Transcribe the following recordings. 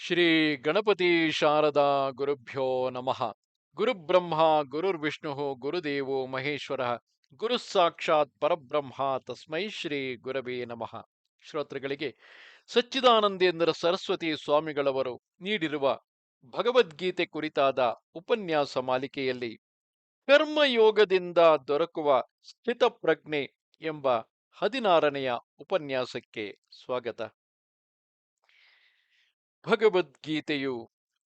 ಶ್ರೀ ಗಣಪತಿ ಶಾರದಾ ಗುರುಭ್ಯೋ ನಮಃ. ಗುರುಬ್ರಹ್ಮ ಗುರುರ್ವಿಷ್ಣು ಗುರುದೇವೋ ಮಹೇಶ್ವರ, ಗುರು ಸಾಕ್ಷಾತ್ ಪರಬ್ರಹ್ಮ ತಸ್ಮೈ ಶ್ರೀ ಗುರವೇ ನಮಃ. ಶ್ರೋತೃಗಳಿಗೆ, ಸಚ್ಚಿದಾನಂದೇಂದ್ರ ಸರಸ್ವತಿ ಸ್ವಾಮಿಗಳವರು ನೀಡಿರುವ ಭಗವದ್ಗೀತೆ ಕುರಿತಾದ ಉಪನ್ಯಾಸ ಮಾಲಿಕೆಯಲ್ಲಿ ಕರ್ಮಯೋಗದಿಂದ ದೊರಕುವ ಸ್ಥಿತಪ್ರಜ್ಞೆ ಎಂಬ ಹದಿನಾರನೆಯ ಉಪನ್ಯಾಸಕ್ಕೆ ಸ್ವಾಗತ. ಭಗವದ್ಗೀತೆಯು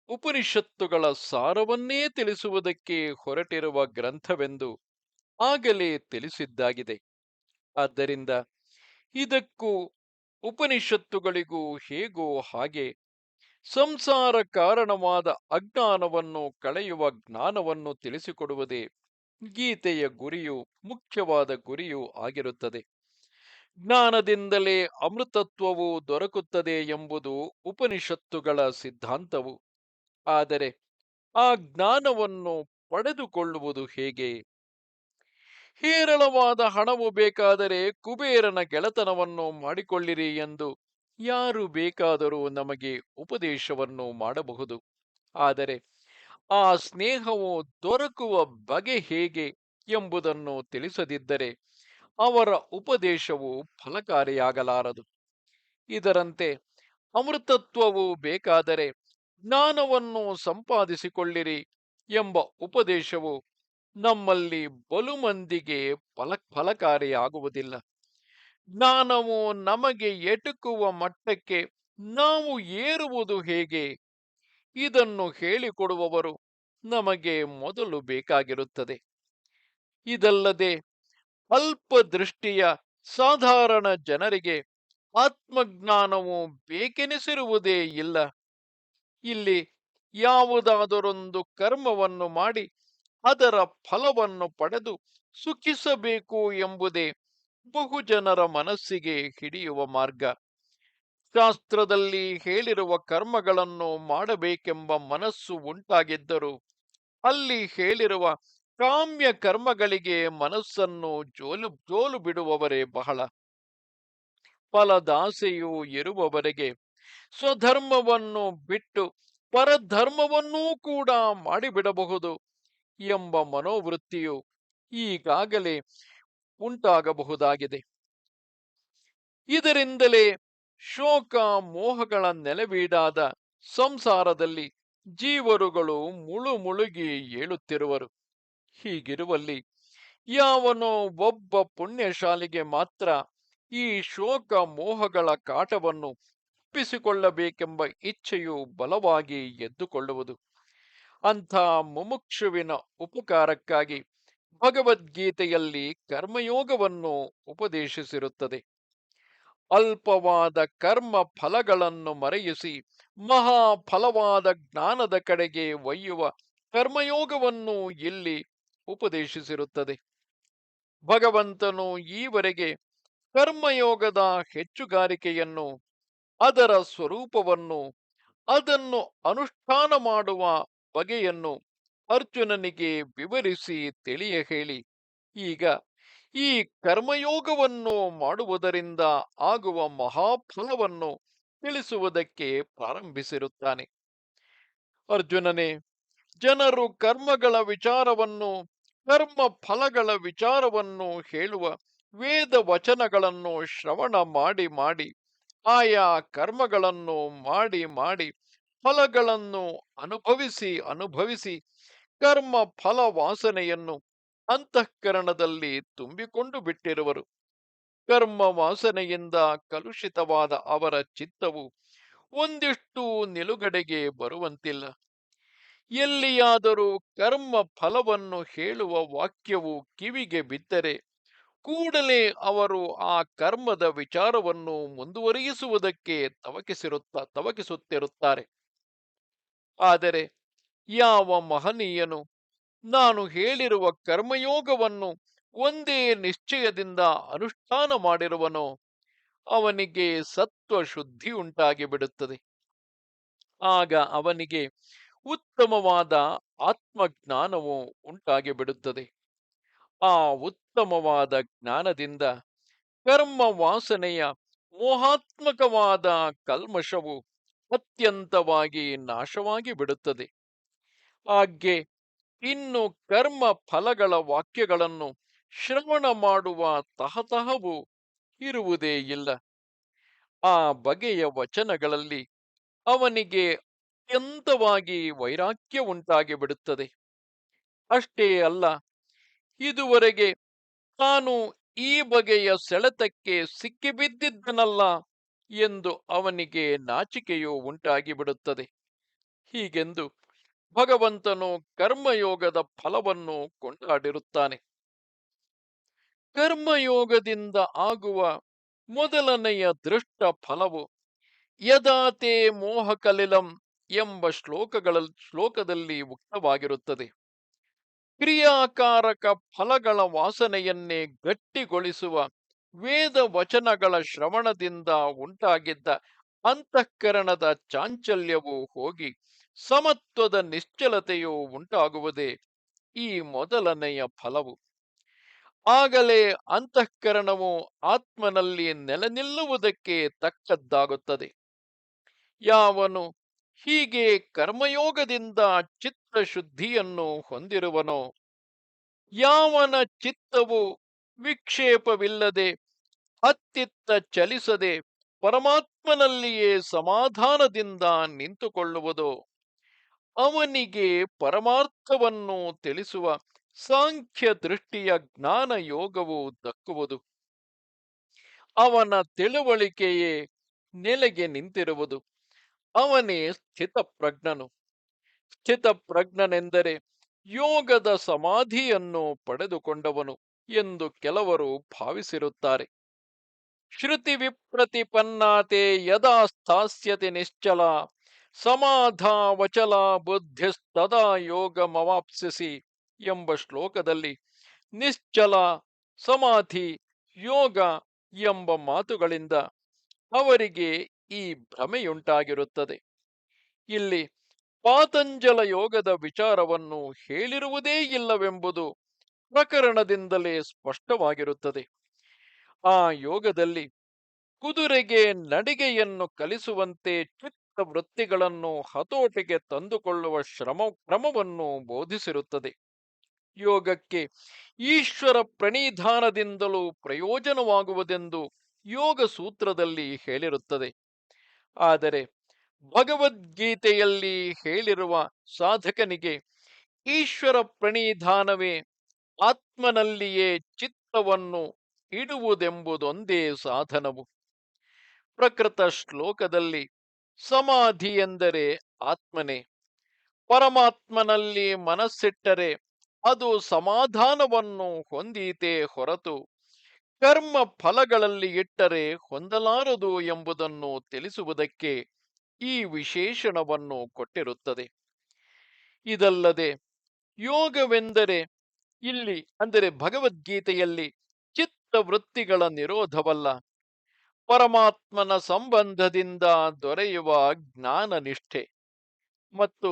ಉಪನಿಷತ್ತುಗಳ ಸಾರವನ್ನೇ ತಿಳಿಸುವುದಕ್ಕೆ ಹೊರಟಿರುವ ಗ್ರಂಥವೆಂದು ಆಗಲೇ ತಿಳಿಸಿದ್ದಾಗಿದೆ. ಆದ್ದರಿಂದ ಇದಕ್ಕೂ ಉಪನಿಷತ್ತುಗಳಿಗೂ ಹೇಗೋ ಹಾಗೆ ಸಂಸಾರ ಕಾರಣವಾದ ಅಜ್ಞಾನವನ್ನು ಕಳೆಯುವ ಜ್ಞಾನವನ್ನು ತಿಳಿಸಿಕೊಡುವುದೇ ಗೀತೆಯ ಗುರಿಯು ಮುಖ್ಯವಾದ ಗುರಿಯೂ ಆಗಿರುತ್ತದೆ. ಜ್ಞಾನದಿಂದಲೇ ಅಮೃತತ್ವವು ದೊರಕುತ್ತದೆ ಎಂಬುದು ಉಪನಿಷತ್ತುಗಳ ಸಿದ್ಧಾಂತವು. ಆದರೆ ಆ ಜ್ಞಾನವನ್ನು ಪಡೆದುಕೊಳ್ಳುವುದು ಹೇಗೆ? ಹೇರಳವಾದ ಹಣವು ಬೇಕಾದರೆ ಕುಬೇರನ ಗೆಳತನವನ್ನು ಮಾಡಿಕೊಳ್ಳಿರಿ ಎಂದು ಯಾರು ಬೇಕಾದರೂ ನಮಗೆ ಉಪದೇಶವನ್ನು ಮಾಡಬಹುದು. ಆದರೆ ಆ ಸ್ನೇಹವು ದೊರಕುವ ಬಗೆ ಹೇಗೆ ಎಂಬುದನ್ನು ತಿಳಿಸದಿದ್ದರೆ ಅವರ ಉಪದೇಶವು ಫಲಕಾರಿಯಾಗಲಾರದು. ಇದರಂತೆ ಅಮೃತತ್ವವು ಬೇಕಾದರೆ ಜ್ಞಾನವನ್ನು ಸಂಪಾದಿಸಿಕೊಳ್ಳಿರಿ ಎಂಬ ಉಪದೇಶವು ನಮ್ಮಲ್ಲಿ ಬಲು ಮಂದಿಗೆ ಫಲ, ಫಲಕಾರಿಯಾಗುವುದಿಲ್ಲ. ಜ್ಞಾನವು ನಮಗೆ ಎಟುಕುವ ಮಟ್ಟಕ್ಕೆ ನಾವು ಏರುವುದು ಹೇಗೆ? ಇದನ್ನು ಹೇಳಿಕೊಡುವವರು ನಮಗೆ ಮೊದಲು ಬೇಕಾಗಿರುತ್ತದೆ. ಇದಲ್ಲದೆ ಅಲ್ಪ ದೃಷ್ಟಿಯ ಸಾಧಾರಣ ಜನರಿಗೆ ಆತ್ಮಜ್ಞಾನವು ಬೇಕೆನಿಸಿರುವುದೇ ಇಲ್ಲ. ಇಲ್ಲಿ ಯಾವುದಾದರೊಂದು ಕರ್ಮವನ್ನು ಮಾಡಿ ಅದರ ಫಲವನ್ನು ಪಡೆದು ಸುಖಿಸಬೇಕು ಎಂಬುದೇ ಬಹುಜನರ ಮನಸ್ಸಿಗೆ ಹಿಡಿಯುವ ಮಾರ್ಗ. ಶಾಸ್ತ್ರದಲ್ಲಿ ಹೇಳಿರುವ ಕರ್ಮಗಳನ್ನು ಮಾಡಬೇಕೆಂಬ ಮನಸ್ಸು ಉಂಟಾಗಿದ್ದರೂ ಅಲ್ಲಿ ಹೇಳಿರುವ ಕಾಮ್ಯ ಕರ್ಮಗಳಿಗೆ ಮನಸ್ಸನ್ನು ಜೋಲು ಜೋಲು ಬಿಡುವವರೇ ಬಹಳ. ಫಲದಾಸೆಯು ಇರುವವರೆಗೆ ಸ್ವಧರ್ಮವನ್ನು ಬಿಟ್ಟು ಪರಧರ್ಮವನ್ನೂ ಕೂಡ ಮಾಡಿಬಿಡಬಹುದು ಎಂಬ ಮನೋವೃತ್ತಿಯು ಈಗಾಗಲೇ ಉಂಟಾಗಬಹುದಾಗಿದೆ. ಇದರಿಂದಲೇ ಶೋಕ ಮೋಹಗಳ ನೆಲೆವೀಡಾದ ಸಂಸಾರದಲ್ಲಿ ಜೀವರುಗಳು ಮುಳುಮುಳುಗಿ ಏಳುತ್ತಿರುವರು. ಹೀಗಿರುವಲ್ಲಿ ಯಾವನೋ ಒಬ್ಬ ಪುಣ್ಯಶಾಲಿಗೆ ಮಾತ್ರ ಈ ಶೋಕ ಮೋಹಗಳ ಕಾಟವನ್ನು ತಪ್ಪಿಸಿಕೊಳ್ಳಬೇಕೆಂಬ ಇಚ್ಛೆಯು ಬಲವಾಗಿ ಎದ್ದುಕೊಳ್ಳುವುದು. ಅಂಥ ಮುಮುಕ್ಷುವಿನ ಉಪಕಾರಕ್ಕಾಗಿ ಭಗವದ್ಗೀತೆಯಲ್ಲಿ ಕರ್ಮಯೋಗವನ್ನು ಉಪದೇಶಿಸಿರುತ್ತದೆ. ಅಲ್ಪವಾದ ಕರ್ಮ ಫಲಗಳನ್ನು ಮರೆಯಿಸಿ ಮಹಾಫಲವಾದ ಜ್ಞಾನದ ಕಡೆಗೆ ಒಯ್ಯುವ ಕರ್ಮಯೋಗವನ್ನು ಇಲ್ಲಿ ಉಪದೇಶಿಸಿರುತ್ತದೆ. ಭಗವಂತನು ಈವರೆಗೆ ಕರ್ಮಯೋಗದ ಹೆಚ್ಚುಗಾರಿಕೆಯನ್ನು, ಅದರ ಸ್ವರೂಪವನ್ನು, ಅದನ್ನು ಅನುಷ್ಠಾನ ಮಾಡುವ ಬಗೆಯನ್ನು ಅರ್ಜುನನಿಗೆ ವಿವರಿಸಿ ತಿಳಿಯ ಹೇಳಿ. ಈಗ ಈ ಕರ್ಮಯೋಗವನ್ನು ಮಾಡುವುದರಿಂದ ಆಗುವ ಮಹಾಫಲವನ್ನು ತಿಳಿಸುವುದಕ್ಕೆ ಪ್ರಾರಂಭಿಸಿರುತ್ತಾನೆ. ಅರ್ಜುನನೇ, ಜನರು ಕರ್ಮಗಳ ವಿಚಾರವನ್ನು ಕರ್ಮ ಫಲಗಳ ವಿಚಾರವನ್ನು ಹೇಳುವ ವೇದ ವಚನಗಳನ್ನು ಶ್ರವಣ ಮಾಡಿ ಮಾಡಿ, ಆಯಾ ಕರ್ಮಗಳನ್ನು ಮಾಡಿ ಮಾಡಿ, ಫಲಗಳನ್ನು ಅನುಭವಿಸಿ ಅನುಭವಿಸಿ, ಕರ್ಮ ಫಲ ವಾಸನೆಯನ್ನು ಅಂತಃಕರಣದಲ್ಲಿ ತುಂಬಿಕೊಂಡು ಬಿಟ್ಟಿರುವರು. ಕರ್ಮ ವಾಸನೆಯಿಂದ ಕಲುಷಿತವಾದ ಅವರ ಚಿತ್ತವು ಒಂದಿಷ್ಟು ನಿಲುಗಡೆಗೆ ಬರುವಂತಿಲ್ಲ. ಎಲ್ಲಿಯಾದರೂ ಕರ್ಮ ಫಲವನ್ನು ಹೇಳುವ ವಾಕ್ಯವು ಕಿವಿಗೆ ಬಿದ್ದರೆ ಕೂಡಲೇ ಅವರು ಆ ಕರ್ಮದ ವಿಚಾರವನ್ನು ಮುಂದುವರಿಸುವುದಕ್ಕೆ ತವಕಿಸಿರುತ್ತ, ತವಕಿಸುತ್ತಿರುತ್ತಾರೆ. ಆದರೆ ಯಾವ ಮಹನೀಯನು, ನಾನು ಹೇಳಿರುವ ಕರ್ಮಯೋಗವನ್ನು ಒಂದೇ ನಿಶ್ಚಯದಿಂದ ಅನುಷ್ಠಾನ ಮಾಡಿರುವನೋ, ಅವನಿಗೆ ಸತ್ವ ಶುದ್ಧಿ ಉಂಟಾಗಿ ಬಿಡುತ್ತದೆ. ಆಗ ಅವನಿಗೆ ಉತ್ತಮವಾದ ಆತ್ಮಜ್ಞಾನವು ಉಂಟಾಗಿ ಬಿಡುತ್ತದೆ ಆ ಉತ್ತಮವಾದ ಜ್ಞಾನದಿಂದ ಕರ್ಮ ವಾಸನೆಯ ಮೋಹಾತ್ಮಕವಾದ ಕಲ್ಮಶವು ಅತ್ಯಂತವಾಗಿ ನಾಶವಾಗಿ ಬಿಡುತ್ತದೆ ಹಾಗೆ ಇನ್ನು ಕರ್ಮ ಫಲಗಳ ವಾಕ್ಯಗಳನ್ನು ಶ್ರವಣ ಮಾಡುವ ತಹತಹವು ಇರುವುದೇ ಇಲ್ಲ. ಆ ಬಗೆಯ ವಚನಗಳಲ್ಲಿ ಅವನಿಗೆ ಅತ್ಯಂತವಾಗಿ ವೈರಾಗ್ಯ ಉಂಟಾಗಿ ಬಿಡುತ್ತದೆ ಅಷ್ಟೇ ಅಲ್ಲ, ಇದುವರೆಗೆ ತಾನು ಈ ಬಗೆಯ ಸೆಳೆತಕ್ಕೆ ಸಿಕ್ಕಿಬಿದ್ದಿದ್ದನಲ್ಲ ಎಂದು ಅವನಿಗೆ ನಾಚಿಕೆಯು ಉಂಟಾಗಿ ಬಿಡುತ್ತದೆ ಹೀಗೆಂದು ಭಗವಂತನು ಕರ್ಮಯೋಗದ ಫಲವನ್ನು ಕೊಂಡಾಡಿರುತ್ತಾನೆ. ಕರ್ಮಯೋಗದಿಂದ ಆಗುವ ಮೊದಲನೆಯ ದೃಷ್ಟ ಫಲವು ಯದಾತೆ ಮೋಹಕಲಿಲಂ ಎಂಬ ಶ್ಲೋಕಗಳ, ಶ್ಲೋಕದಲ್ಲಿ ಉಕ್ತವಾಗಿರುತ್ತದೆ. ಕ್ರಿಯಾಕಾರಕ ಫಲಗಳ ವಾಸನೆಯನ್ನೇ ಗಟ್ಟಿಗೊಳಿಸುವ ವೇದ ವಚನಗಳ ಶ್ರವಣದಿಂದ ಉಂಟಾಗಿದ್ದ ಅಂತಃಕರಣದ ಚಾಂಚಲ್ಯವೂ ಹೋಗಿ ಸಮತ್ವದ ನಿಶ್ಚಲತೆಯು ಉಂಟಾಗುವುದೇ ಈ ಮೊದಲನೆಯ ಫಲವು. ಆಗಲೇ ಅಂತಃಕರಣವು ಆತ್ಮನಲ್ಲಿ ನೆಲೆ ನಿಲ್ಲುವುದಕ್ಕೆ ತಕ್ಕದ್ದಾಗುತ್ತದೆ. ಯಾವನು ಹೀಗೆ ಕರ್ಮಯೋಗದಿಂದ ಚಿತ್ತಶುದ್ಧಿಯನ್ನು ಹೊಂದಿರುವನೋ? ಯಾವನ ಚಿತ್ತವು ವಿಕ್ಷೇಪವಿಲ್ಲದೆ, ಅತ್ತಿತ್ತ ಚಲಿಸದೆ ಪರಮಾತ್ಮನಲ್ಲಿಯೇ ಸಮಾಧಾನದಿಂದ ನಿಂತುಕೊಳ್ಳುವುದು? ಅವನಿಗೆ ಪರಮಾರ್ಥವನ್ನು ತಿಳಿಸುವ ಸಾಂಖ್ಯ ದೃಷ್ಟಿಯ ಜ್ಞಾನ ಯೋಗವು ದಕ್ಕುವುದು. ಅವನ ತಿಳುವಳಿಕೆಯೇ ನೆಲೆಗೆ ನಿಂತಿರುವುದು. ಅವನೇ ಸ್ಥಿತಪ್ರಜ್ಞನು. ಸ್ಥಿತಪ್ರಜ್ಞನೆಂದರೆ ಯೋಗದ ಸಮಾಧಿಯನ್ನು ಪಡೆದುಕೊಂಡವನು ಎಂದು ಕೆಲವರು ಭಾವಿಸಿರುತ್ತಾರೆ. ಶ್ರುತಿ ವಿಪ್ರತಿಪನ್ನಾತೆ ಯದಾ ಸ್ಥಾಸ್ಯತೆ ನಿಶ್ಚಲ ಸಮಾಧಾವಚಲ ಬುದ್ಧಿಸ್ತದಾ ಯೋಗಮವಾಪ್ಸಿಸಿ ಎಂಬ ಶ್ಲೋಕದಲ್ಲಿ ನಿಶ್ಚಲ, ಸಮಾಧಿ, ಯೋಗ ಎಂಬ ಮಾತುಗಳಿಂದ ಅವರಿಗೆ ಈ ಭ್ರಮೆಯುಂಟಾಗಿರುತ್ತದೆ. ಇಲ್ಲಿ ಪಾತಂಜಲ ಯೋಗದ ವಿಚಾರವನ್ನು ಹೇಳಿರುವುದೇ ಇಲ್ಲವೆಂಬುದು ಪ್ರಕರಣದಿಂದಲೇ ಸ್ಪಷ್ಟವಾಗಿರುತ್ತದೆ. ಆ ಯೋಗದಲ್ಲಿ ಕುದುರೆಗೆ ನಡಿಗೆಯನ್ನು ಕಲಿಸುವಂತೆ ಚಿತ್ತ ವೃತ್ತಿಗಳನ್ನು ಹತೋಟಿಗೆ ತಂದುಕೊಳ್ಳುವ ಶ್ರಮ, ಕ್ರಮವನ್ನು ಬೋಧಿಸಿರುತ್ತದೆ. ಯೋಗಕ್ಕೆ ಈಶ್ವರ ಪ್ರಣಿಧಾನದಿಂದಲೂ ಪ್ರಯೋಜನವಾಗುವುದೆಂದು ಯೋಗ ಸೂತ್ರದಲ್ಲಿ ಹೇಳಿರುತ್ತದೆ. ಆದರೆ ಭಗವದ್ಗೀತೆಯಲ್ಲಿ ಹೇಳಿರುವ ಸಾಧಕನಿಗೆ ಈಶ್ವರ ಪ್ರಣಿಧಾನವೇ ಆತ್ಮನಲ್ಲಿಯೇ ಚಿತ್ತವನ್ನು ಇಡುವುದೆಂಬುದೊಂದೇ ಸಾಧನವು. ಪ್ರಕೃತ ಶ್ಲೋಕದಲ್ಲಿ ಸಮಾಧಿ ಎಂದರೆ ಆತ್ಮನೇ, ಪರಮಾತ್ಮನಲ್ಲಿ ಮನಸ್ಸಿಟ್ಟರೆ ಅದು ಸಮಾಧಾನವನ್ನು ಹೊಂದೀತೇ ಹೊರತು ಕರ್ಮ ಫಲಗಳಲ್ಲಿ ಇಟ್ಟರೆ ಹೊಂದಲಾರದು ಎಂಬುದನ್ನು ತಿಳಿಸುವುದಕ್ಕೆ ಈ ವಿಶೇಷಣವನ್ನು ಕೊಟ್ಟಿರುತ್ತದೆ. ಇದಲ್ಲದೆ ಯೋಗವೆಂದರೆ ಇಲ್ಲಿ, ಅಂದರೆ ಭಗವದ್ಗೀತೆಯಲ್ಲಿ ಚಿತ್ತ ವೃತ್ತಿಗಳ ನಿರೋಧವಲ್ಲ. ಪರಮಾತ್ಮನ ಸಂಬಂಧದಿಂದ ದೊರೆಯುವ ಜ್ಞಾನ ನಿಷ್ಠೆ ಮತ್ತು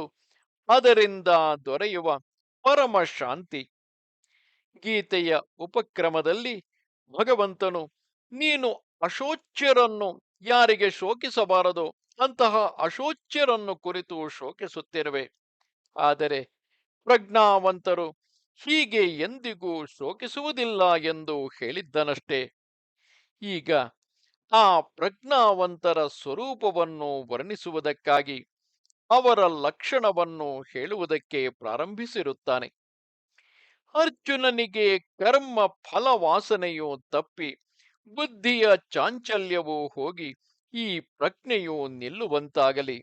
ಅದರಿಂದ ದೊರೆಯುವ ಪರಮ ಶಾಂತಿ ಗೀತೆಯ ಉಪಕ್ರಮದಲ್ಲಿ ಭಗವಂತನು, ನೀನು ಅಶೋಚ್ಯರನ್ನು ಯಾರಿಗೆ ಶೋಕಿಸಬಾರದು, ಅಂತಹ ಅಶೋಚ್ಯರನ್ನು ಕುರಿತು ಶೋಕಿಸುತ್ತಿರುವೆ. ಆದರೆ ಪ್ರಜ್ಞಾವಂತರು ಹೀಗೆ ಎಂದಿಗೂ ಶೋಕಿಸುವುದಿಲ್ಲ ಎಂದು ಹೇಳಿದ್ದನಷ್ಟೇ. ಈಗ ಆ ಪ್ರಜ್ಞಾವಂತರ ಸ್ವರೂಪವನ್ನು ವರ್ಣಿಸುವುದಕ್ಕಾಗಿ ಅವರ ಲಕ್ಷಣವನ್ನು ಹೇಳುವುದಕ್ಕೆ ಪ್ರಾರಂಭಿಸಿರುತ್ತಾನೆ. ಅರ್ಜುನನಿಗೆ ಕರ್ಮ ಫಲವಾಸನೆಯು ತಪ್ಪಿ ಬುದ್ಧಿಯ ಚಾಂಚಲ್ಯವು ಹೋಗಿ ಈ ಪ್ರಜ್ಞೆಯು ನಿಲ್ಲುವಂತಾಗಲಿ.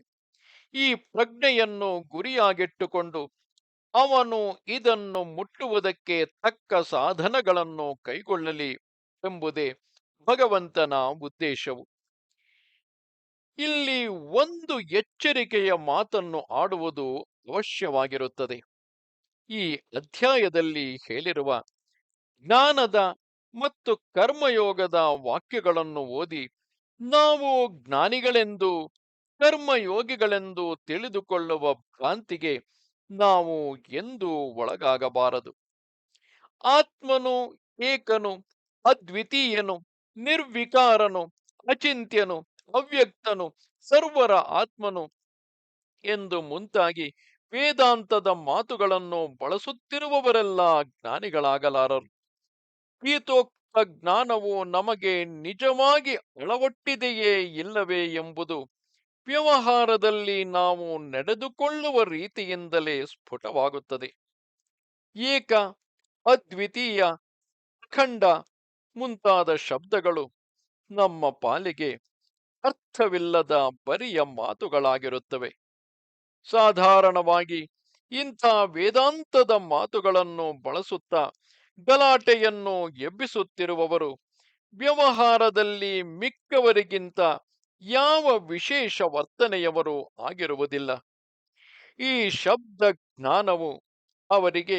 ಈ ಪ್ರಜ್ಞೆಯನ್ನು ಗುರಿಯಾಗಿಟ್ಟುಕೊಂಡು ಅವನು ಇದನ್ನು ಮುಟ್ಟುವುದಕ್ಕೆ ತಕ್ಕ ಸಾಧನಗಳನ್ನು ಕೈಗೊಳ್ಳಲಿ ಎಂಬುದೇ ಭಗವಂತನ ಉದ್ದೇಶವು. ಇಲ್ಲಿ ಒಂದು ಎಚ್ಚರಿಕೆಯ ಮಾತನ್ನು ಆಡುವುದು ಅವಶ್ಯವಾಗಿರುತ್ತದೆ. ಈ ಅಧ್ಯಾಯದಲ್ಲಿ ಹೇಳಿರುವ ಜ್ಞಾನದ ಮತ್ತು ಕರ್ಮಯೋಗದ ವಾಕ್ಯಗಳನ್ನು ಓದಿ ನಾವು ಜ್ಞಾನಿಗಳೆಂದು, ಕರ್ಮಯೋಗಿಗಳೆಂದು ತಿಳಿದುಕೊಳ್ಳುವ ಭ್ರಾಂತಿಗೆ ನಾವು ಎಂದೂ ಒಳಗಾಗಬಾರದು. ಆತ್ಮನು ಏಕನು, ಅದ್ವಿತೀಯನು, ನಿರ್ವಿಕಾರನು, ಅಚಿಂತ್ಯನು, ಅವ್ಯಕ್ತನು, ಸರ್ವರ ಆತ್ಮನು ಎಂದು ಮುಂತಾಗಿ ವೇದಾಂತದ ಮಾತುಗಳನ್ನು ಬಳಸುತ್ತಿರುವವರೆಲ್ಲ ಜ್ಞಾನಿಗಳಾಗಲಾರರು. ಗೀತೋಕ್ತ ಜ್ಞಾನವು ನಮಗೆ ನಿಜವಾಗಿ ಅಳವಟ್ಟಿದೆಯೇ ಇಲ್ಲವೇ ಎಂಬುದು ವ್ಯವಹಾರದಲ್ಲಿ ನಾವು ನಡೆದುಕೊಳ್ಳುವ ರೀತಿಯಿಂದಲೇ ಸ್ಫುಟವಾಗುತ್ತದೆ. ಏಕ, ಅದ್ವಿತೀಯ, ಅಖಂಡ ಮುಂತಾದ ಶಬ್ದಗಳು ನಮ್ಮ ಪಾಲಿಗೆ ಅರ್ಥವಿಲ್ಲದ ಬರಿಯ ಮಾತುಗಳಾಗಿರುತ್ತವೆ. ಸಾಧಾರಣವಾಗಿ ಇಂಥ ವೇದಾಂತದ ಮಾತುಗಳನ್ನು ಬಳಸುತ್ತಾ ಗಲಾಟೆಯನ್ನು ಎಬ್ಬಿಸುತ್ತಿರುವವರು ವ್ಯವಹಾರದಲ್ಲಿ ಮಿಕ್ಕವರಿಗಿಂತ ಯಾವ ವಿಶೇಷ ವರ್ತನೆಯವರು ಆಗಿರುವುದಿಲ್ಲ. ಈ ಶಬ್ದ ಜ್ಞಾನವು ಅವರಿಗೆ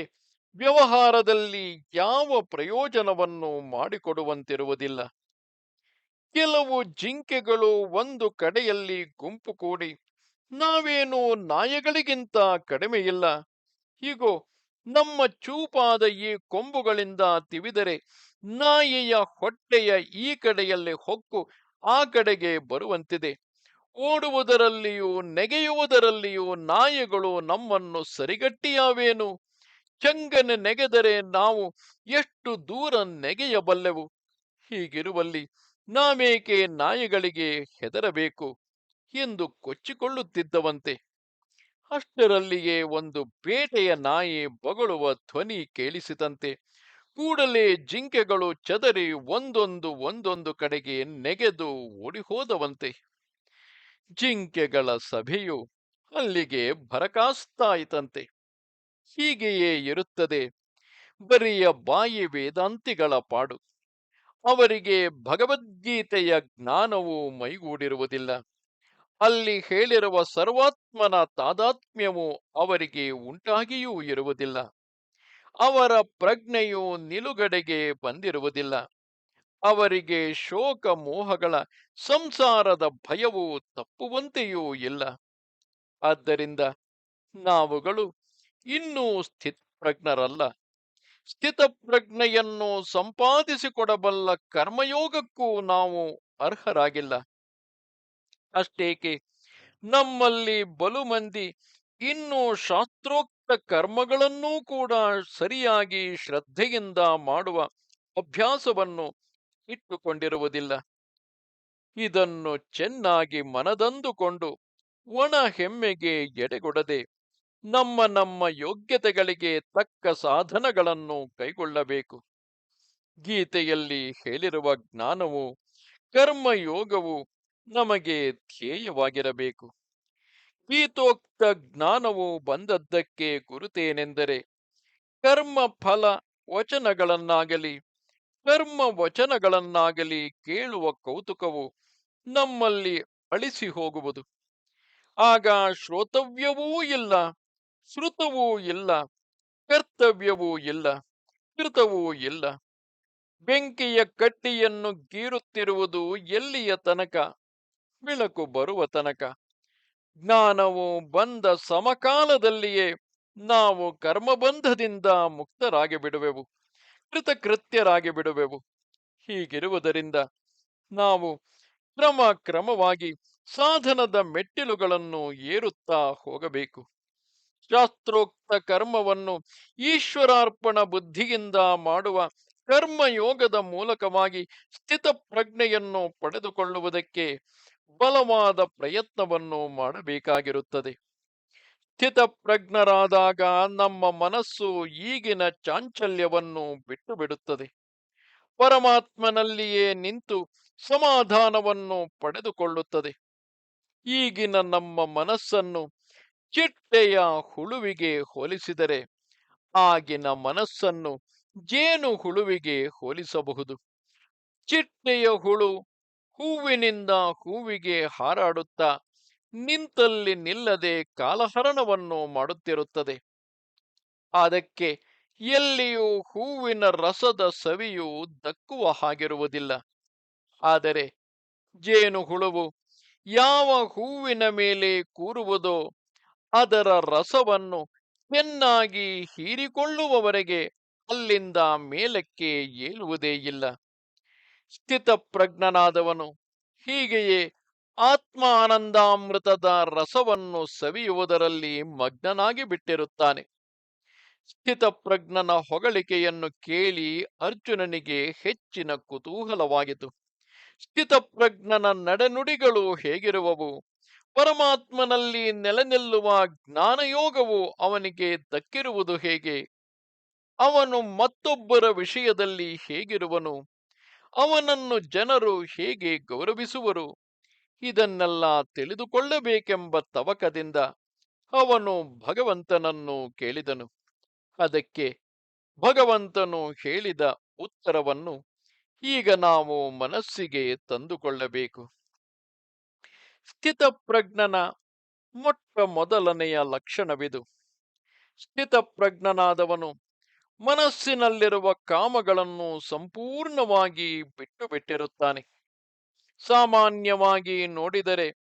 ವ್ಯವಹಾರದಲ್ಲಿ ಯಾವ ಪ್ರಯೋಜನವನ್ನು ಮಾಡಿಕೊಡುವಂತಿರುವುದಿಲ್ಲ. ಕೆಲವು ಜಿಂಕೆಗಳು ಒಂದು ಕಡೆಯಲ್ಲಿ ಗುಂಪು ಕೂಡಿ ನಾವೇನು ನಾಯಗಳಿಗಿಂತ ಕಡಿಮೆಯಿಲ್ಲ. ಹೀಗೋ, ನಮ್ಮ ಚೂಪಾದ ಈ ಕೊಂಬುಗಳಿಂದ ತಿವಿದರೆ ನಾಯಿಯ ಹೊಟ್ಟೆಯ ಈ ಕಡೆಯಲ್ಲಿ ಹೊಕ್ಕು ಆ ಕಡೆಗೆ ಬರುವಂತಿದೆ. ಓಡುವುದರಲ್ಲಿಯೂ ನೆಗೆಯುವುದರಲ್ಲಿಯೂ ನಾಯಿಗಳು ನಮ್ಮನ್ನು ಸರಿಗಟ್ಟಿಯಾವೇನು? ಚಂಗನೆ ನೆಗೆದರೆ ನಾವು ಎಷ್ಟು ದೂರ ನೆಗೆಯಬಲ್ಲೆವು? ಹೀಗಿರುವಲ್ಲಿ ನಾವೇಕೆ ನಾಯಿಗಳಿಗೆ ಹೆದರಬೇಕು? ಎಂದು ಕೊಚ್ಚಿಕೊಳ್ಳುತ್ತಿದ್ದವಂತೆ. ಅಷ್ಟರಲ್ಲಿಯೇ ಒಂದು ಬೇಟೆಯ ನಾಯಿ ಬೊಗಳುವ ಧ್ವನಿ ಕೇಳಿಸಿತಂತೆ. ಕೂಡಲೇ ಜಿಂಕೆಗಳು ಚದರಿ ಒಂದೊಂದು ಒಂದೊಂದು ಕಡೆಗೆ ನೆಗೆದು ಓಡಿಹೋದವಂತೆ. ಜಿಂಕೆಗಳ ಸಭೆಯು ಅಲ್ಲಿಗೆ ಭರಕಾಸ್ತಾಯಿತಂತೆ. ಹೀಗೆಯೇ ಇರುತ್ತದೆ. ಬರಿಯ ಬಾಯಿ ವೇದಾಂತಿಗಳ ಪಾಡು. ಅವರಿಗೆ ಭಗವದ್ಗೀತೆಯ ಜ್ಞಾನವು ಮೈಗೂಡಿರುವುದಿಲ್ಲ. ಅಲ್ಲಿ ಹೇಳಿರುವ ಸರ್ವಾತ್ಮನ ತಾದಾತ್ಮ್ಯವು ಅವರಿಗೆ ಉಂಟಾಗಿಯೂ ಇರುವುದಿಲ್ಲ. ಅವರ ಪ್ರಜ್ಞೆಯು ನಿಲುಗಡೆಗೆ ಬಂದಿರುವುದಿಲ್ಲ. ಅವರಿಗೆ ಶೋಕ ಮೋಹಗಳ ಸಂಸಾರದ ಭಯವು ತಪ್ಪುವಂತೆಯೂ ಇಲ್ಲ. ಆದ್ದರಿಂದ ನಾವುಗಳು ಇನ್ನೂ ಸ್ಥಿತಪ್ರಜ್ಞರಲ್ಲ. ಸ್ಥಿತಪ್ರಜ್ಞೆಯನ್ನು ಸಂಪಾದಿಸಿಕೊಡಬಲ್ಲ ಕರ್ಮಯೋಗಕ್ಕೂ ನಾವು ಅರ್ಹರಾಗಿಲ್ಲ. ಅಷ್ಟೇಕೆ? ನಮ್ಮಲ್ಲಿ ಬಲು ಮಂದಿ ಇನ್ನು ಶಾಸ್ತ್ರೋಕ್ತ ಕರ್ಮಗಳನ್ನೂ ಕೂಡ ಸರಿಯಾಗಿ ಶ್ರದ್ಧೆಯಿಂದ ಮಾಡುವ ಅಭ್ಯಾಸವನ್ನು ಇಟ್ಟುಕೊಂಡಿರುವುದಿಲ್ಲ. ಇದನ್ನು ಚೆನ್ನಾಗಿ ಮನದಂದುಕೊಂಡು ಒಣ ಹೆಮ್ಮೆಗೆ ಎಡೆಗೊಡದೆ ನಮ್ಮ ನಮ್ಮ ಯೋಗ್ಯತೆಗಳಿಗೆ ತಕ್ಕ ಸಾಧನಗಳನ್ನು ಕೈಗೊಳ್ಳಬೇಕು. ಗೀತೆಯಲ್ಲಿ ಹೇಳಿರುವ ಜ್ಞಾನವು, ಕರ್ಮಯೋಗವು ನಮಗೆ ಧ್ಯೇಯವಾಗಿರಬೇಕು. ಗೀತೋಕ್ತ ಜ್ಞಾನವು ಬಂದದ್ದಕ್ಕೆ ಗುರುತೇನೆಂದರೆ, ಕರ್ಮ ಫಲ ವಚನಗಳನ್ನಾಗಲಿ, ಕರ್ಮ ವಚನಗಳನ್ನಾಗಲಿ ಕೇಳುವ ಕೌತುಕವು ನಮ್ಮಲ್ಲಿ ಅಳಿಸಿ ಹೋಗುವುದು. ಆಗ ಶ್ರೋತವ್ಯವೂ ಇಲ್ಲ, ಶ್ರುತವೂ ಇಲ್ಲ, ಕರ್ತವ್ಯವೂ ಇಲ್ಲ, ಕೃತವೂ ಇಲ್ಲ. ಬೆಂಕಿಯ ಕಟ್ಟಿಯನ್ನು ಗೀರುತ್ತಿರುವುದು ಎಲ್ಲಿಯ ತನಕ? ಬೆಳಕು ಬರುವ ತನಕ. ಜ್ಞಾನವು ಬಂದ ಸಮಕಾಲದಲ್ಲಿಯೇ ನಾವು ಕರ್ಮಬಂಧದಿಂದ ಮುಕ್ತರಾಗಿ ಬಿಡುವೆವು ಕೃತಕೃತ್ಯರಾಗಿ ಬಿಡುವೆವು ಹೀಗಿರುವುದರಿಂದ ನಾವು ಕ್ರಮ ಕ್ರಮವಾಗಿ ಸಾಧನದ ಮೆಟ್ಟಿಲುಗಳನ್ನು ಏರುತ್ತಾ ಹೋಗಬೇಕು. ಶಾಸ್ತ್ರೋಕ್ತ ಕರ್ಮವನ್ನು ಈಶ್ವರಾರ್ಪಣ ಬುದ್ಧಿಯಿಂದ ಮಾಡುವ ಕರ್ಮಯೋಗದ ಮೂಲಕವಾಗಿ ಸ್ಥಿತಪ್ರಜ್ಞೆಯನ್ನು ಪಡೆದುಕೊಳ್ಳುವುದಕ್ಕೆ ಬಲವಾದ ಪ್ರಯತ್ನವನ್ನು ಮಾಡಬೇಕಾಗಿರುತ್ತದೆ. ಸ್ಥಿತಪ್ರಜ್ಞರಾದಾಗ ನಮ್ಮ ಮನಸ್ಸು ಈಗಿನ ಚಾಂಚಲ್ಯವನ್ನು ಬಿಟ್ಟು ಬಿಡುತ್ತದೆ ಪರಮಾತ್ಮನಲ್ಲಿಯೇ ನಿಂತು ಸಮಾಧಾನವನ್ನು ಪಡೆದುಕೊಳ್ಳುತ್ತದೆ. ಈಗಿನ ನಮ್ಮ ಮನಸ್ಸನ್ನು ಚಿಟ್ಟೆಯ ಹುಳುವಿಗೆ ಹೋಲಿಸಿದರೆ ಆಗಿನ ಮನಸ್ಸನ್ನು ಜೇನು ಹುಳುವಿಗೆ ಹೋಲಿಸಬಹುದು. ಚಿಟ್ಟೆಯ ಹುಳು ಹೂವಿನಿಂದ ಹೂವಿಗೆ ಹಾರಾಡುತ್ತಾ ನಿಂತಲ್ಲಿ ನಿಲ್ಲದೆ ಕಾಲಹರಣವನ್ನು ಮಾಡುತ್ತಿರುತ್ತದೆ. ಅದಕ್ಕೆ ಎಲ್ಲಿಯೂ ಹೂವಿನ ರಸದ ಸವಿಯು ದಕ್ಕುವ ಹಾಗಿರುವುದಿಲ್ಲ. ಆದರೆ ಜೇನು ಹುಳುವು ಯಾವ ಹೂವಿನ ಮೇಲೆ ಕೂರುವುದೋ ಅದರ ರಸವನ್ನು ಚೆನ್ನಾಗಿ ಹೀರಿಕೊಳ್ಳುವವರೆಗೆ ಅಲ್ಲಿಂದ ಮೇಲಕ್ಕೆ ಏಳುವುದೇ ಇಲ್ಲ. ಸ್ಥಿತಪ್ರಜ್ಞನಾದವನು ಹೀಗೆಯೇ ಆತ್ಮ ಆನಂದಾಮೃತದ ರಸವನ್ನು ಸವಿಯುವುದರಲ್ಲಿ ಮಗ್ನನಾಗಿ ಬಿಟ್ಟಿರುತ್ತಾನೆ. ಸ್ಥಿತಪ್ರಜ್ಞನ ಹೊಗಳಿಕೆಯನ್ನು ಕೇಳಿ ಅರ್ಜುನನಿಗೆ ಹೆಚ್ಚಿನ ಕುತೂಹಲವಾಗಿತು ಸ್ಥಿತಪ್ರಜ್ಞನ ನಡೆನುಡಿಗಳು ಹೇಗಿರುವವು? ಪರಮಾತ್ಮನಲ್ಲಿ ನೆಲೆನಿಲ್ಲುವ ಜ್ಞಾನಯೋಗವು ಅವನಿಗೆ ದಕ್ಕಿರುವುದು ಹೇಗೆ? ಅವನು ಮತ್ತೊಬ್ಬರ ವಿಷಯದಲ್ಲಿ ಹೇಗಿರುವನು? ಅವನನ್ನು ಜನರು ಹೇಗೆ ಗೌರವಿಸುವರು? ಇದನ್ನೆಲ್ಲ ತಿಳಿದುಕೊಳ್ಳಬೇಕೆಂಬ ತವಕದಿಂದ ಅವನು ಭಗವಂತನನ್ನು ಕೇಳಿದನು. ಅದಕ್ಕೆ ಭಗವಂತನು ಹೇಳಿದ ಉತ್ತರವನ್ನು ಈಗ ನಾವು ಮನಸ್ಸಿಗೆ ತಂದುಕೊಳ್ಳಬೇಕು. ಸ್ಥಿತಪ್ರಜ್ಞನ ಮೊಟ್ಟ ಮೊದಲನೆಯ ಲಕ್ಷಣವಿದು. ಸ್ಥಿತಪ್ರಜ್ಞನಾದವನು ಮನಸ್ಸಿನಲ್ಲಿರುವ ಕಾಮಗಳನ್ನು ಸಂಪೂರ್ಣವಾಗಿ ಬಿಟ್ಟು ಬಿಟ್ಟಿರುತ್ತಾನೆ. ಸಾಮಾನ್ಯವಾಗಿ ನೋಡಿದರೆ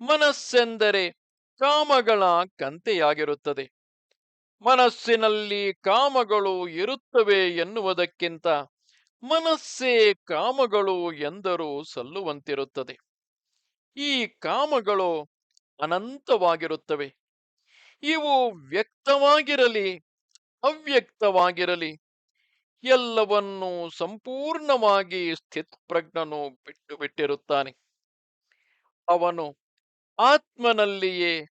ಮನಸ್ಸೆಂದರೆ ಕಾಮಗಳ ಕಂತೆಯಾಗಿರುತ್ತದೆ. ಮನಸ್ಸಿನಲ್ಲಿ ಕಾಮಗಳು ಇರುತ್ತವೆ ಎನ್ನುವುದಕ್ಕಿಂತ ಮನಸ್ಸೇ ಕಾಮಗಳು ಎಂದರೂ ಸಲ್ಲುವಂತಿರುತ್ತದೆ. ಈ ಕಾಮಗಳು ಅನಂತವಾಗಿರುತ್ತವೆ. ಇವು ವ್ಯಕ್ತವಾಗಿರಲಿ ಅವ್ಯಕ್ತವಾಗಿರಲಿ. ಎಲ್ಲವನ್ನೂ ಸಂಪೂರ್ಣವಾಗಿ ಸ್ಥಿತ್ಪ್ರಜ್ಞನು ಬಿಟ್ಟು ಬಿಟ್ಟಿರುತ್ತಾನೆ. ಅವನು ಆತ್ಮನಲ್ಲಿಯೇ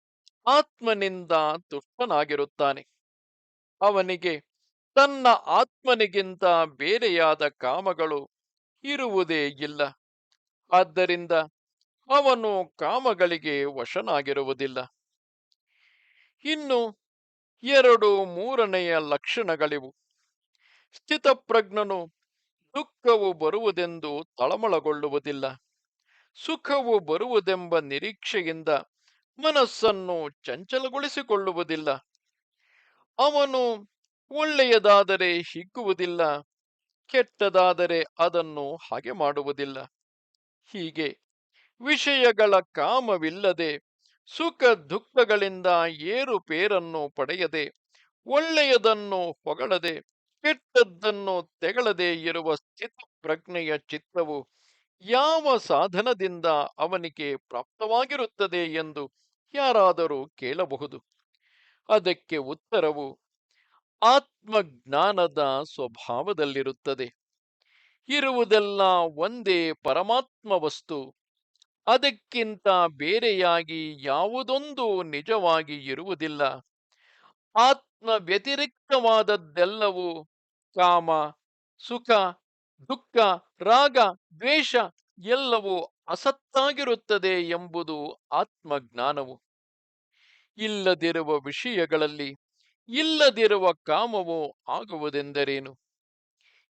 ಆತ್ಮನಿಂದ ತುಷ್ಟನಾಗಿರುತ್ತಾನೆ ಅವನಿಗೆ ತನ್ನ ಆತ್ಮನಿಗಿಂತ ಬೇರೆಯಾದ ಕಾಮಗಳು ಇರುವುದೇ ಇಲ್ಲ. ಆದ್ದರಿಂದ ಅವನು ಕಾಮಗಳಿಗೆ ವಶನಾಗಿರುವುದಿಲ್ಲ. ಇನ್ನು ಎರಡು ಮೂರನೆಯ ಲಕ್ಷಣಗಳಿವು. ಸ್ಥಿತಪ್ರಜ್ಞನು ದುಃಖವು ಬರುವುದೆಂದು ತಳಮಳಗೊಳ್ಳುವುದಿಲ್ಲ. ಸುಖವು ಬರುವುದೆಂಬ ನಿರೀಕ್ಷೆಯಿಂದ ಮನಸ್ಸನ್ನು ಚಂಚಲಗೊಳಿಸಿಕೊಳ್ಳುವುದಿಲ್ಲ. ಅವನು ಒಳ್ಳೆಯದಾದರೆ ಹಿಗ್ಗುವುದಿಲ್ಲ, ಕೆಟ್ಟದಾದರೆ ಅದನ್ನು ಹಾಗೆ ಮಾಡುವುದಿಲ್ಲ. ಹೀಗೆ ವಿಷಯಗಳ ಕಾಮವಿಲ್ಲದೆ ಸುಖ ದುಃಖಗಳಿಂದ ಏರುಪೇರನ್ನು ಪಡೆಯದೆ, ಒಳ್ಳೆಯದನ್ನು ಹೊಗಳದೆ, ಕೆಟ್ಟದ್ದನ್ನು ತೆಗಳದೆ ಇರುವ ಸ್ಥಿತ ಪ್ರಜ್ಞೆಯ ಚಿತ್ತವು ಯಾವ ಸಾಧನದಿಂದ ಅವನಿಗೆ ಪ್ರಾಪ್ತವಾಗಿರುತ್ತದೆ ಎಂದು ಯಾರಾದರೂ ಕೇಳಬಹುದು. ಅದಕ್ಕೆ ಉತ್ತರವು ಆತ್ಮಜ್ಞಾನದ ಸ್ವಭಾವದಲ್ಲಿರುತ್ತದೆ. ಇರುವುದೆಲ್ಲ ಒಂದೇ ಪರಮಾತ್ಮ ವಸ್ತು. ಅದಕ್ಕಿಂತ ಬೇರೆಯಾಗಿ ಯಾವುದೊಂದು ನಿಜವಾಗಿ ಇರುವುದಿಲ್ಲ. ಆತ್ಮ ವ್ಯತಿರಿಕ್ತವಾದದ್ದೆಲ್ಲವೂ ಕಾಮ, ಸುಖ, ದುಃಖ, ರಾಗ, ದ್ವೇಷ ಎಲ್ಲವೂ ಅಸತ್ತಾಗಿರುತ್ತದೆ ಎಂಬುದು ಆತ್ಮಜ್ಞಾನವು. ಇಲ್ಲದಿರುವ ವಿಷಯಗಳಲ್ಲಿ ಇಲ್ಲದಿರುವ ಕಾಮವು ಆಗುವುದೆಂದರೇನು?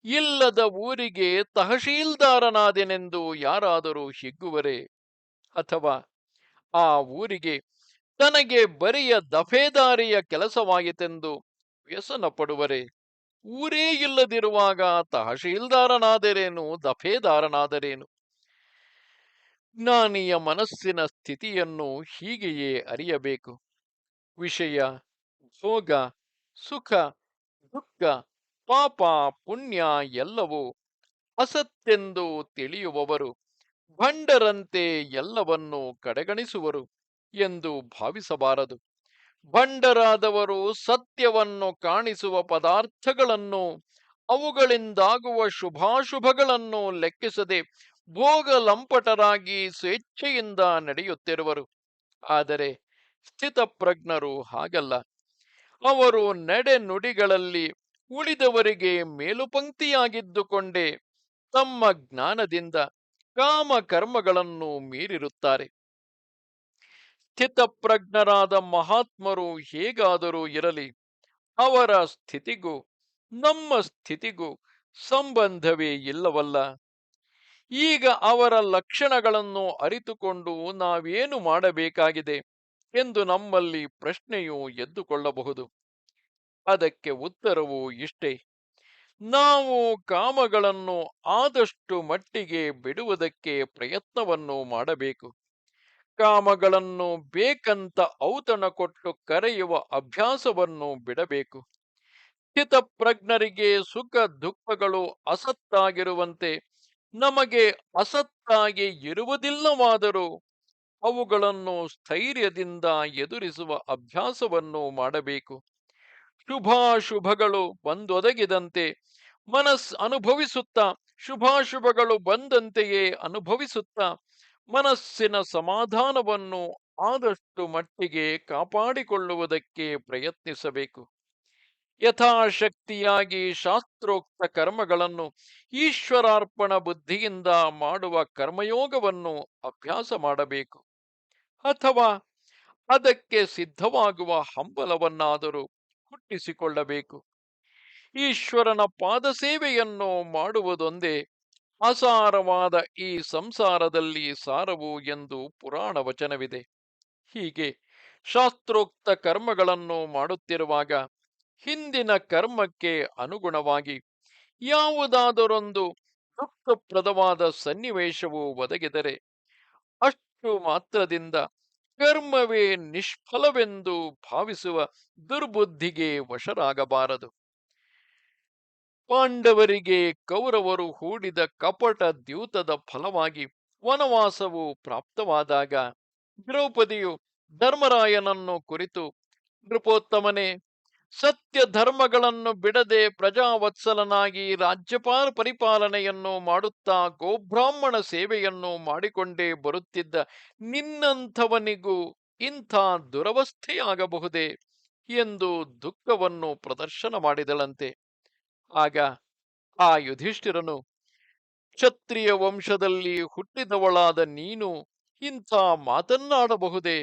ಇಲ್ಲದ ಊರಿಗೆ ತಹಶೀಲ್ದಾರನಾದೆನೆಂದು ಯಾರಾದರೂ ಹಿಗ್ಗುವರೆ? ಅಥವಾ ಆ ಊರಿಗೆ ತನಗೆ ಬರಿಯ ದಫೇದಾರಿಯ ಕೆಲಸವಾಯಿತೆಂದು ವ್ಯಸನ ಪಡುವರೆ. ಊರೇ ಇಲ್ಲದಿರುವಾಗ ತಹಶೀಲ್ದಾರನಾದರೇನು, ದಫೇದಾರನಾದರೇನು? ಜ್ಞಾನಿಯ ಮನಸ್ಸಿನ ಸ್ಥಿತಿಯನ್ನು ಹೀಗೆಯೇ ಅರಿಯಬೇಕು. ವಿಷಯ, ಭೋಗ, ಸುಖ, ದುಃಖ, ಪಾಪ, ಪುಣ್ಯ ಎಲ್ಲವೂ ಅಸತ್ತೆಂದು ತಿಳಿಯುವವರು. ಭಂಡರಂತೆ ಎಲ್ಲವನ್ನೂ ಕಡೆಗಣಿಸುವರು ಎಂದು ಭಾವಿಸಬಾರದು. ಭಂಡರಾದವರು ಸತ್ಯವನ್ನು ಕಾಣಿಸುವ ಪದಾರ್ಥಗಳನ್ನು, ಅವುಗಳಿಂದಾಗುವ ಶುಭಾಶುಭಗಳನ್ನು ಲೆಕ್ಕಿಸದೆ ಭೋಗ ಲಂಪಟರಾಗಿ ಸ್ವೇಚ್ಛೆಯಿಂದ ನಡೆಯುತ್ತಿರುವರು. ಆದರೆ ಸ್ಥಿತಪ್ರಜ್ಞರು ಹಾಗಲ್ಲ. ಅವರು ನಡೆ ನುಡಿಗಳಲ್ಲಿ ಉಳಿದವರಿಗೆ ಮೇಲುಪಂಕ್ತಿಯಾಗಿದ್ದುಕೊಂಡೇ ತಮ್ಮ ಜ್ಞಾನದಿಂದ ಕಾಮ ಕರ್ಮಗಳನ್ನು ಮೀರಿರುತ್ತಾರೆ. ಸ್ಥಿತಪ್ರಜ್ಞರಾದ ಮಹಾತ್ಮರು ಹೇಗಾದರೂ ಇರಲಿ, ಅವರ ಸ್ಥಿತಿಗೂ, ನಮ್ಮ ಸ್ಥಿತಿಗೂ ಸಂಬಂಧವೇ ಇಲ್ಲವಲ್ಲ. ಈಗ ಅವರ ಲಕ್ಷಣಗಳನ್ನು ಅರಿತುಕೊಂಡು ನಾವೇನು ಮಾಡಬೇಕಾಗಿದೆ ಎಂದು ನಮ್ಮಲ್ಲಿ ಪ್ರಶ್ನೆಯೂ ಎದ್ದುಕೊಳ್ಳಬಹುದು. ಅದಕ್ಕೆ ಉತ್ತರವು ಇಷ್ಟೇ. ನಾವು ಕಾಮಗಳನ್ನು ಆದಷ್ಟು ಮಟ್ಟಿಗೆ ಬಿಡುವುದಕ್ಕೆ ಪ್ರಯತ್ನವನ್ನು ಮಾಡಬೇಕು. ಕಾಮಗಳನ್ನು ಬೇಕಂತ ಔತಣ ಕೊಟ್ಟು ಕರೆಯುವ ಅಭ್ಯಾಸವನ್ನು ಬಿಡಬೇಕು. ಹಿತಪ್ರಜ್ಞರಿಗೆ ಸುಖ ದುಃಖಗಳು ಅಸತ್ತಾಗಿರುವಂತೆ ನಮಗೆ ಅಸತ್ತಾಗಿ ಇರುವುದಿಲ್ಲವಾದರೂ ಅವುಗಳನ್ನು ಸ್ಥೈರ್ಯದಿಂದ ಎದುರಿಸುವ ಅಭ್ಯಾಸವನ್ನು ಮಾಡಬೇಕು. ಶುಭಾಶುಭಗಳು ಬಂದೊದಗಿದಂತೆ ಮನಸ್ ಅನುಭವಿಸುತ್ತಾ, ಶುಭಾಶುಭಗಳು ಬಂದಂತೆಯೇ ಅನುಭವಿಸುತ್ತಾ, ಮನಸ್ಸಿನ ಸಮಾಧಾನವನ್ನು ಆದಷ್ಟು ಮಟ್ಟಿಗೆ ಕಾಪಾಡಿಕೊಳ್ಳುವುದಕ್ಕೆ ಪ್ರಯತ್ನಿಸಬೇಕು. ಯಥಾಶಕ್ತಿಯಾಗಿ ಶಾಸ್ತ್ರೋಕ್ತ ಕರ್ಮಗಳನ್ನು ಈಶ್ವರಾರ್ಪಣ ಬುದ್ಧಿಯಿಂದ ಮಾಡುವ ಕರ್ಮಯೋಗವನ್ನು ಅಭ್ಯಾಸ ಮಾಡಬೇಕು. ಅಥವಾ ಅದಕ್ಕೆ ಸಿದ್ಧವಾಗುವ ಹಂಬಲವನ್ನಾದರೂ ಹುಟ್ಟಿಸಿಕೊಳ್ಳಬೇಕು. ಈಶ್ವರನ ಪಾದ ಸೇವೆಯನ್ನು ಮಾಡುವುದೊಂದೇ ಅಸಾರವಾದ ಈ ಸಂಸಾರದಲ್ಲಿ ಸಾರವು ಎಂದು ಪುರಾಣ ವಚನವಿದೆ. ಹೀಗೆ ಶಾಸ್ತ್ರೋಕ್ತ ಕರ್ಮಗಳನ್ನು ಮಾಡುತ್ತಿರುವಾಗ ಹಿಂದಿನ ಕರ್ಮಕ್ಕೆ ಅನುಗುಣವಾಗಿ ಯಾವುದಾದರೊಂದು ದುಃಖಪ್ರದವಾದ ಸನ್ನಿವೇಶವು ಒದಗಿದರೆ ಅಷ್ಟು ಮಾತ್ರದಿಂದ ಕರ್ಮವೇ ನಿಷ್ಫಲವೆಂದು ಭಾವಿಸುವ ದುರ್ಬುದ್ಧಿಗೆ ವಶರಾಗಬಾರದು. ಪಾಂಡವರಿಗೆ ಕೌರವರು ಹೂಡಿದ ಕಪಟ ದ್ಯೂತದ ಫಲವಾಗಿ ವನವಾಸವು ಪ್ರಾಪ್ತವಾದಾಗ ದ್ರೌಪದಿಯು ಧರ್ಮರಾಯನನ್ನು ಕುರಿತು, ನೃಪೋತ್ತಮನೇ ಸತ್ಯ ಧರ್ಮಗಳನ್ನು ಬಿಡದೆ ಪ್ರಜಾವತ್ಸಲನಾಗಿ ರಾಜ್ಯಪಾಲ ಪರಿಪಾಲನೆಯನ್ನು ಮಾಡುತ್ತಾ ಗೋಬ್ರಾಹ್ಮಣ ಸೇವೆಯನ್ನು ಮಾಡಿಕೊಂಡೇ ಬರುತ್ತಿದ್ದ ನಿನ್ನಂಥವನಿಗೂ ಇಂಥ ದುರವಸ್ಥೆಯಾಗಬಹುದೇ? ಎಂದು ದುಃಖವನ್ನು ಪ್ರದರ್ಶನ ಮಾಡಿದಳಂತೆ. ಆಗ ಆ ಯುಧಿಷ್ಠಿರನು, ಕ್ಷತ್ರಿಯ ವಂಶದಲ್ಲಿ ಹುಟ್ಟಿದವಳಾದ ನೀನು ಇಂಥ ಮಾತನ್ನಾಡಬಹುದೇ?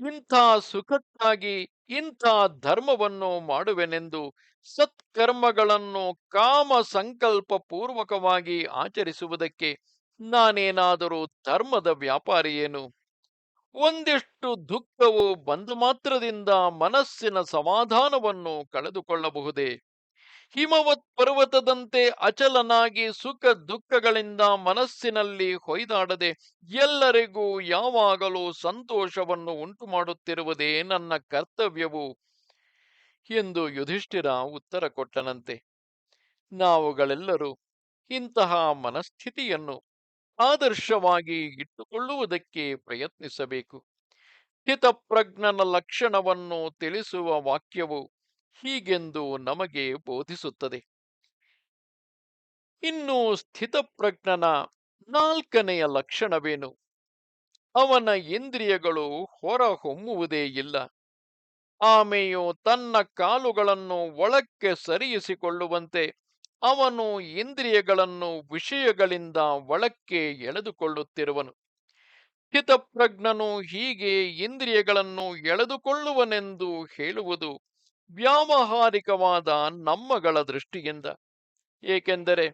ಇಂಥ ಸುಖಕ್ಕಾಗಿ ಇಂಥ ಧರ್ಮವನ್ನು ಮಾಡುವೆನೆಂದು ಸತ್ಕರ್ಮಗಳನ್ನು ಕಾಮ ಸಂಕಲ್ಪ ಪೂರ್ವಕವಾಗಿ ಆಚರಿಸುವುದಕ್ಕೆ ನಾನೇನಾದರೂ ಧರ್ಮದ ವ್ಯಾಪಾರಿಯೇನು? ಒಂದಿಷ್ಟು ದುಃಖವು ಬಂದು ಮಾತ್ರದಿಂದ ಮನಸ್ಸಿನ ಸಮಾಧಾನವನ್ನು ಕಳೆದುಕೊಳ್ಳಬಹುದೇ? ಹಿಮವತ್ ಪರ್ವತದಂತೆ ಅಚಲನಾಗಿ ಸುಖ ದುಃಖಗಳಿಂದ ಮನಸ್ಸಿನಲ್ಲಿ ಹೊಯ್ದಾಡದೆ ಎಲ್ಲರಿಗೂ ಯಾವಾಗಲೂ ಸಂತೋಷವನ್ನು ಉಂಟು ಮಾಡುತ್ತಿರುವುದೇ ನನ್ನ ಕರ್ತವ್ಯವು ಎಂದು ಯುಧಿಷ್ಠಿರ ಉತ್ತರ ಕೊಟ್ಟನಂತೆ. ನಾವುಗಳೆಲ್ಲರೂ ಇಂತಹ ಮನಸ್ಥಿತಿಯನ್ನು ಆದರ್ಶವಾಗಿ ಇಟ್ಟುಕೊಳ್ಳುವುದಕ್ಕೆ ಪ್ರಯತ್ನಿಸಬೇಕು. ಹಿತಪ್ರಜ್ಞನ ಲಕ್ಷಣವನ್ನು ತಿಳಿಸುವ ವಾಕ್ಯವು ಹೀಗೆಂದು ನಮಗೆ ಬೋಧಿಸುತ್ತದೆ. ಇನ್ನು ಸ್ಥಿತಪ್ರಜ್ಞನ ನಾಲ್ಕನೆಯ ಲಕ್ಷಣವೇನು? ಅವನ ಇಂದ್ರಿಯಗಳು ಹೊರಹೊಮ್ಮುವುದೇ ಇಲ್ಲ. ಆಮೆಯು ತನ್ನ ಕಾಲುಗಳನ್ನು ಒಳಕ್ಕೆ ಸರಿಯಿಸಿಕೊಳ್ಳುವಂತೆ ಅವನು ಇಂದ್ರಿಯಗಳನ್ನು ವಿಷಯಗಳಿಂದ ಒಳಕ್ಕೆ ಎಳೆದುಕೊಳ್ಳುತ್ತಿರುವನು. ಹಿತಪ್ರಜ್ಞನು ಹೀಗೆ ಇಂದ್ರಿಯಗಳನ್ನು ಎಳೆದುಕೊಳ್ಳುವನೆಂದು ಹೇಳುವುದು ವ್ಯಾವಹಾರಿಕವಾದ ನಮ್ಮಗಳ ದೃಷ್ಟಿಯಿಂದ. ಏಕೆಂದರೆ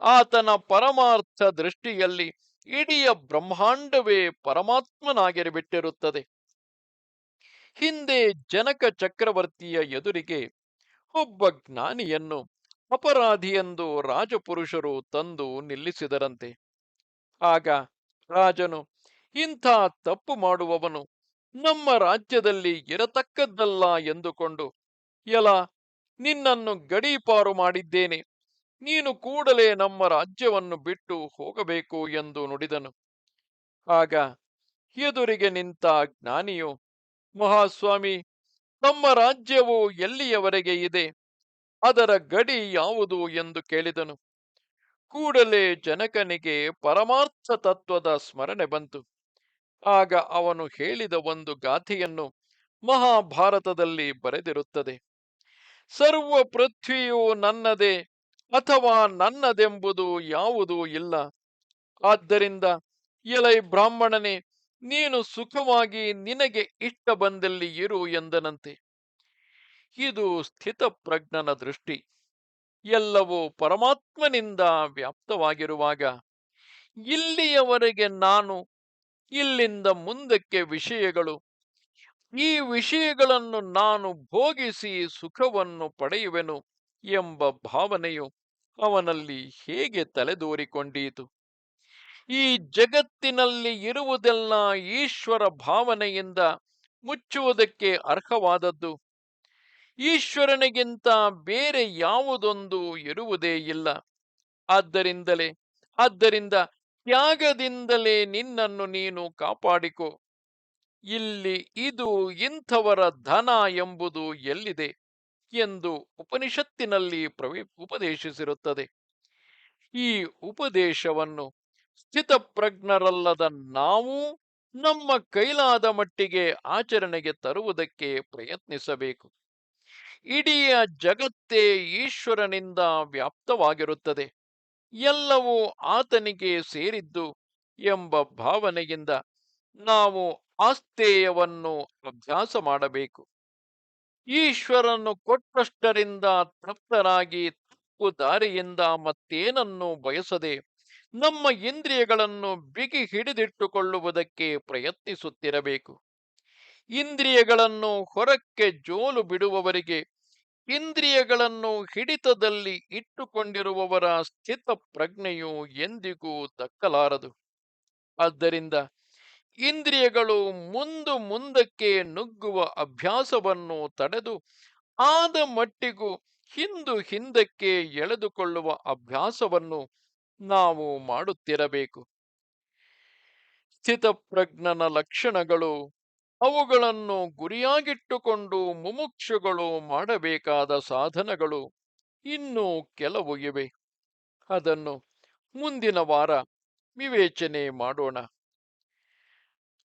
ಆತನ ಪರಮಾರ್ಥ ದೃಷ್ಟಿಯಲ್ಲಿ ಇಡೀ ಬ್ರಹ್ಮಾಂಡವೇ ಪರಮಾತ್ಮನಾಗಿರಬಿಟ್ಟಿರುತ್ತದೆ. ಹಿಂದೆ ಜನಕ ಚಕ್ರವರ್ತಿಯ ಎದುರಿಗೆ ಒಬ್ಬ ಜ್ಞಾನಿಯನ್ನು ಅಪರಾಧಿಯೆಂದು ರಾಜಪುರುಷರು ತಂದು ನಿಲ್ಲಿಸಿದರಂತೆ. ಆಗ ರಾಜನು, ಇಂಥ ತಪ್ಪು ಮಾಡುವವನು ನಮ್ಮ ರಾಜ್ಯದಲ್ಲಿ ಇರತಕ್ಕದ್ದಲ್ಲ ಎಂದುಕೊಂಡು ಎಲ ನಿನ್ನನ್ನು ಗಡೀಪಾರು ಮಾಡಿದ್ದೇನೆ. ನೀನು ಕೂಡಲೇ ನಮ್ಮ ರಾಜ್ಯವನ್ನು ಬಿಟ್ಟು ಹೋಗಬೇಕು ಎಂದು ನುಡಿದನು. ಆಗ ಎದುರಿಗೆ ನಿಂತ ಜ್ಞಾನಿಯು, ಮಹಾಸ್ವಾಮಿ ತಮ್ಮ ರಾಜ್ಯವು ಎಲ್ಲಿಯವರೆಗೆ ಇದೆ? ಅದರ ಗಡಿ ಯಾವುದು? ಎಂದು ಕೇಳಿದನು. ಕೂಡಲೇ ಜನಕನಿಗೆ ಪರಮಾರ್ಥ ತತ್ವದ ಸ್ಮರಣೆ ಬಂತು. ಆಗ ಅವನು ಹೇಳಿದ ಒಂದು ಗಾಥೆಯನ್ನು ಮಹಾಭಾರತದಲ್ಲಿ ಬರೆದಿರುತ್ತದೆ. ಸರ್ವ ಪೃಥ್ವಿಯು ನನ್ನದೆ ಅಥವಾ ನನ್ನದೆಂಬುದು ಯಾವುದೂ ಇಲ್ಲ. ಆದ್ದರಿಂದ ಎಲೈ ಬ್ರಾಹ್ಮಣನೇ, ನೀನು ಸುಖವಾಗಿ ನಿನಗೆ ಇಷ್ಟ ಬಂದಲ್ಲಿ ಇರು ಎಂದನಂತೆ. ಇದು ಸ್ಥಿತಪ್ರಜ್ಞನ ದೃಷ್ಟಿ. ಎಲ್ಲವೂ ಪರಮಾತ್ಮನಿಂದ ವ್ಯಾಪ್ತವಾಗಿರುವಾಗ ಇಲ್ಲಿಯವರೆಗೆ ನಾನು ಇಲ್ಲಿಂದ ಮುಂದಕ್ಕೆ ವಿಷಯಗಳು ಈ ವಿಷಯಗಳನ್ನು ನಾನು ಭೋಗಿಸಿ ಸುಖವನ್ನು ಪಡೆಯುವೆನು ಎಂಬ ಭಾವನೆಯು ಅವನಲ್ಲಿ ಹೇಗೆ ತಲೆದೋರಿಕೊಂಡೀತು? ಈ ಜಗತ್ತಿನಲ್ಲಿ ಇರುವುದೆಲ್ಲ ಈಶ್ವರ ಭಾವನೆಯಿಂದ ಮುಚ್ಚುವುದಕ್ಕೆ ಅರ್ಹವಾದದ್ದು. ಈಶ್ವರನಿಗಿಂತ ಬೇರೆ ಯಾವುದೊಂದು ಇರುವುದೇ ಇಲ್ಲ. ಆದ್ದರಿಂದಲೇ, ಆದ್ದರಿಂದ ತ್ಯಾಗದಿಂದಲೇ ನಿನ್ನನ್ನು ನೀನು ಕಾಪಾಡಿಕೊ. ಇಲ್ಲಿ ಇದು ಇಂಥವರ ಧನ ಎಂಬುದು ಎಲ್ಲಿದೆ ಎಂದು ಉಪನಿಷತ್ತಿನಲ್ಲಿ ಪ್ರವಿ, ಉಪದೇಶಿಸಿರುತ್ತದೆ. ಈ ಉಪದೇಶವನ್ನು ಸ್ಥಿತಪ್ರಜ್ಞರಲ್ಲದ ನಾವು ನಮ್ಮ ಕೈಲಾದ ಮಟ್ಟಿಗೆ ಆಚರಣೆಗೆ ತರುವುದಕ್ಕೆ ಪ್ರಯತ್ನಿಸಬೇಕು. ಇಡೀ ಜಗತ್ತೇ ಈಶ್ವರನಿಂದ ವ್ಯಾಪ್ತವಾಗಿರುತ್ತದೆ. ಎಲ್ಲವೂ ಆತನಿಗೆ ಸೇರಿದ್ದು ಎಂಬ ಭಾವನೆಯಿಂದ ನಾವು ಆಸ್ತೇಯವನ್ನು ಅಭ್ಯಾಸ ಮಾಡಬೇಕು. ಈಶ್ವರನು ಕೊಟ್ಟಷ್ಟರಿಂದ ತೃಪ್ತರಾಗಿ ತಪ್ಪು ದಾರಿಯಿಂದ ಮತ್ತೇನನ್ನು ಬಯಸದೆ ನಮ್ಮ ಇಂದ್ರಿಯಗಳನ್ನು ಬಿಗಿ ಹಿಡಿದಿಟ್ಟುಕೊಳ್ಳುವುದಕ್ಕೆ ಪ್ರಯತ್ನಿಸುತ್ತಿರಬೇಕು. ಇಂದ್ರಿಯಗಳನ್ನು ಹೊರಕ್ಕೆ ಜೋಲು ಬಿಡುವವರಿಗೆ, ಇಂದ್ರಿಯಗಳನ್ನು ಹಿಡಿತದಲ್ಲಿ ಇಟ್ಟುಕೊಂಡಿರುವವರ ಸ್ಥಿತ ಪ್ರಜ್ಞೆಯು ಎಂದಿಗೂ ದಕ್ಕಲಾರದು. ಆದ್ದರಿಂದ ಇಂದ್ರಿಯಗಳು ಮುಂದು ಮುಂದಕ್ಕೆ ನುಗ್ಗುವ ಅಭ್ಯಾಸವನ್ನು ತಡೆದು ಆದ ಮಟ್ಟಿಗೂ ಹಿಂದು ಹಿಂದಕ್ಕೆ ಎಳೆದುಕೊಳ್ಳುವ ಅಭ್ಯಾಸವನ್ನು ನಾವು ಮಾಡುತ್ತಿರಬೇಕು. ಸ್ಥಿತಪ್ರಜ್ಞನ ಲಕ್ಷಣಗಳು ಅವುಗಳನ್ನು ಗುರಿಯಾಗಿಟ್ಟುಕೊಂಡು ಮುಮುಕ್ಷುಗಳು ಮಾಡಬೇಕಾದ ಸಾಧನಗಳು ಇನ್ನೂ ಕೆಲವು ಇವೆ. ಅದನ್ನು ಮುಂದಿನ ವಾರ ವಿವೇಚನೆ ಮಾಡೋಣ.